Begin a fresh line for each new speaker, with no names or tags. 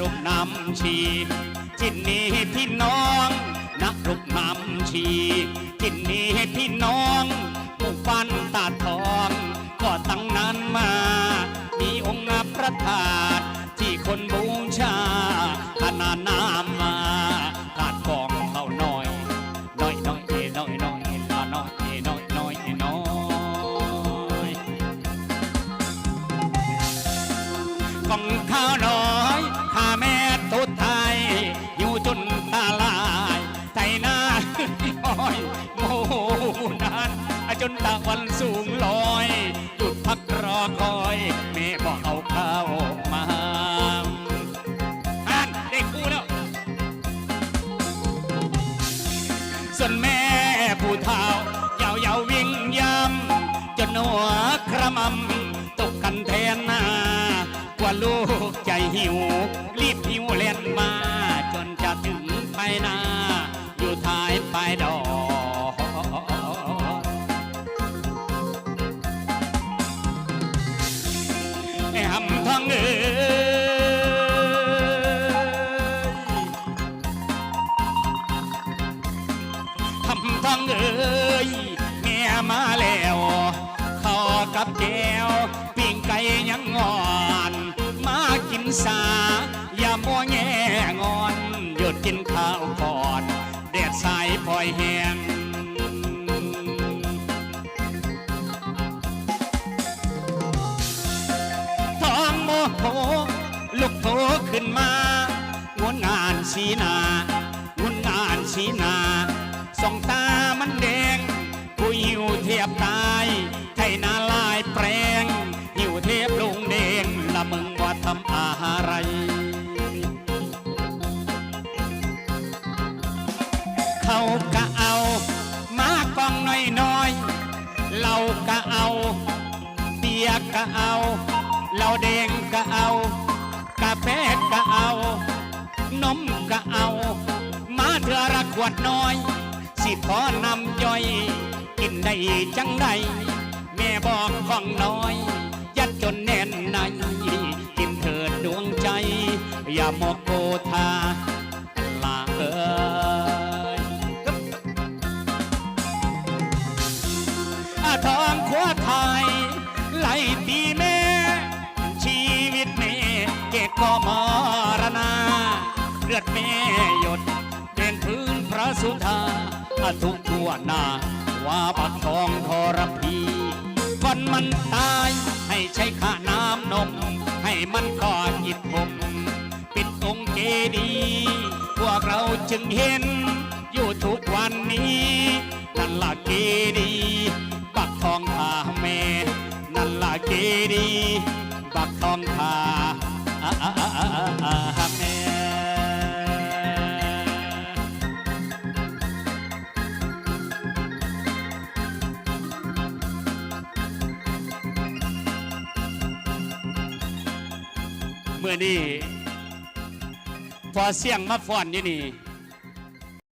รุกนำชีจินนี้พี่น้องนักรุกนำชีจินนี้พี่น้องผู้ฟันตาทองก็ตั้งนั้นมา มีองค์พระธาตุที่คนบูชาขนานนามมากาดกองเขาน้อยน้อยน้อยเอน้อยน้อยน้อยน้อยเอน้อยน้อยเอน้อยกองเขาน้อย ข้าแม่ตุดไทยอยู่จนตาลายใจหน้าอ้อยโมนานจนตะวันสูงลอยหยุดพักรอคอยแม่บอกเอาข้าวมาอ่านได้คู่แล้วส่วนแม่ หิว รีบหิวเล่นมา จนจะถึงไปนา อยู่ท้ายปลายดอกไอ้หำทั้งเอ้ยทำทั้งเอ้ยเมียมาแล้ว ขอกับแก้ว กินสาอย่ามัวแงงอน หยุดกินข้าวก่อนแดดสายพลอยแหงท้องโมโหลุกโผขึ้นมางวนงานสีนางุนงานสีนาส่องตามันแด เขาก็เอา มากองน้อยๆเราก็เอาเบียก็เอาเหล้าแดงก็เอากาแฟก็เอานมก็เอา มาเถื่อละขวดน้อย สิพอนำย่อย กินได้จังใดแม่บอกของน้อย ยัดจนแน่นในกินเถิดดวงใจ อย่าโมโกธา ลือดแม่หยดเป็นพื้นพระสุธาทุกทั่วหน้าว่าปักทองทรพีก่อนมันตายให้ใช้ข้าน้ำนม ให้มันกอดหยิบผมปิดองค์เจดีพวกเราจึงเห็น อยู่ทุกวันนี้นั่นละเกดีย์บักทองพาแม่นั่นละเกดีย์บักทองพา มื่อนี้พอเสียงมาฟ้อนอยู่นี่